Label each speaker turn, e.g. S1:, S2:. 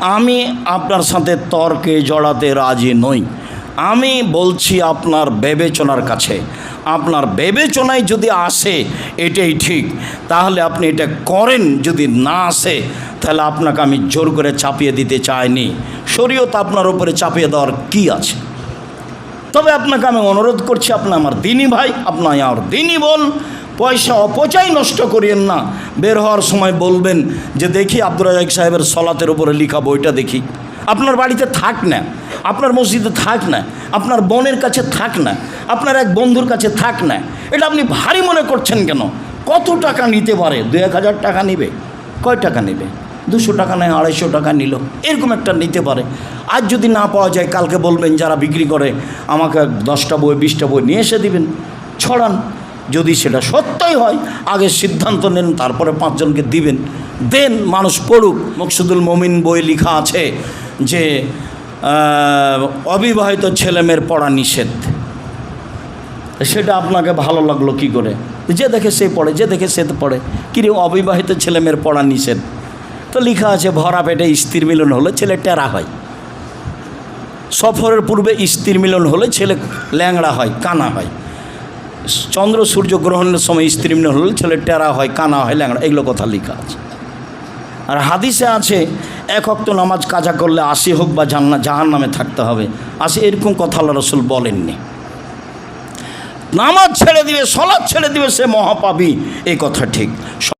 S1: আমি আপনার সাথে তর্কে জড়াতে রাজি নই। আমি বলছি আপনার বিবেচনার কাছে। আপনার বিবেচনায় যদি আসে, এটাই ঠিক। তাহলে আপনি এটা করেন, যদি না আসে, তাহলে আপনাকে আমি জোর করে চাপিয়ে দিতে চাইনি। শরীয়ত আপনার উপরে চাপিয়ে দেওয়ার কি আছে? তবে আপনাকে আমি অনুরোধ করছি, আপনি আমার দিনী ভাই আপনার আমার দিনী বোন পয়সা অপচয় নষ্ট করিয়েন না। বের হওয়ার সময় বলবেন যে, দেখি আব্দুর রাজাক সাহেবের সলাতের উপরে লিখা বইটা দেখি। আপনার বাড়িতে থাক না, আপনার মসজিদে থাক না, আপনার বোনের কাছে থাক না, আপনার এক বন্ধুর কাছে থাক না। এটা আপনি ভারী মনে করছেন কেন? কত টাকা নিতে পারে? দু এক হাজার টাকা নেবে। কয় টাকা নেবে? দুশো টাকা নেয়, আড়াইশো টাকা নিল। এরকম একটা নিতে পারে। আজ যদি না পাওয়া যায়, কালকে বলবেন যারা বিক্রি করে, আমাকে দশটা বই, বিশটা বই নিয়ে এসে দিবেন। ছড়ান। যদি সেটা সত্যই হয়, আগে সিদ্ধান্ত নেন, তারপরে পাঁচজনকে দিবেন। দেন মানুষ পড়ুক। মকসুদুল মমিন বই লেখা আছে যে অবিবাহিত ছেলেমেয়ের পড়া নিষেধ। সেটা আপনাকে ভালো লাগল কি করে? যে দেখে সে পড়ে, যে দেখে সে পড়ে। কিরে অবিবাহিত ছেলেমেয়ের পড়া নিষেধ? তো লেখা আছে, ভরা পেটে স্ত্রীর মিলন হলে ছেলে টেরা হয়। সফরের পূর্বে স্ত্রীর মিলন হলে ছেলে ল্যাংড়া হয়, কানা হয়। চন্দ্র সূর্য গ্রহণের সময় স্ত্রী হল হলে, ছেলে টেরা হয়, কানা হয়, ল্যাংড়া, এগুলো কথা লেখা আছে। আর হাদিসে আছে, এক অক্ত নামাজ কাজা করলে আসি হোক বা জান্না জাহান নামে থাকতে হবে। আসি এরকম কথা আল্লাহ রসুল বলেননি। নামাজ ছেড়ে দিবে সলাদ ছেড়ে দিবে, সে মহাপাবি এই কথা ঠিক।